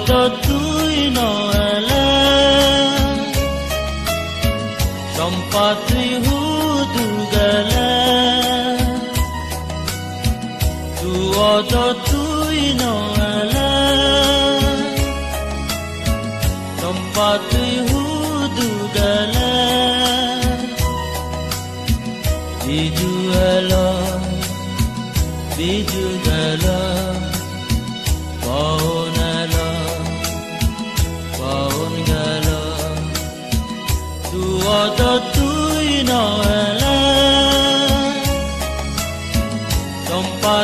মাজত তুই নয়লা। চম্পা, তুই হুদু গেলা। তুয়ত তুই নয়লা। চম্পা, তুই হুদু গেলা। বিজু এল বিজু গেলা। পাওনা মদত তুই নয়লা চম্পা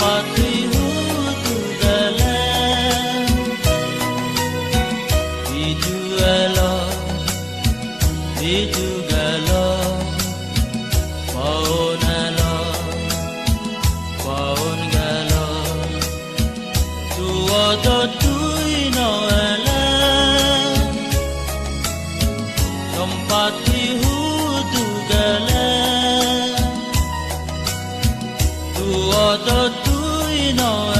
pati No.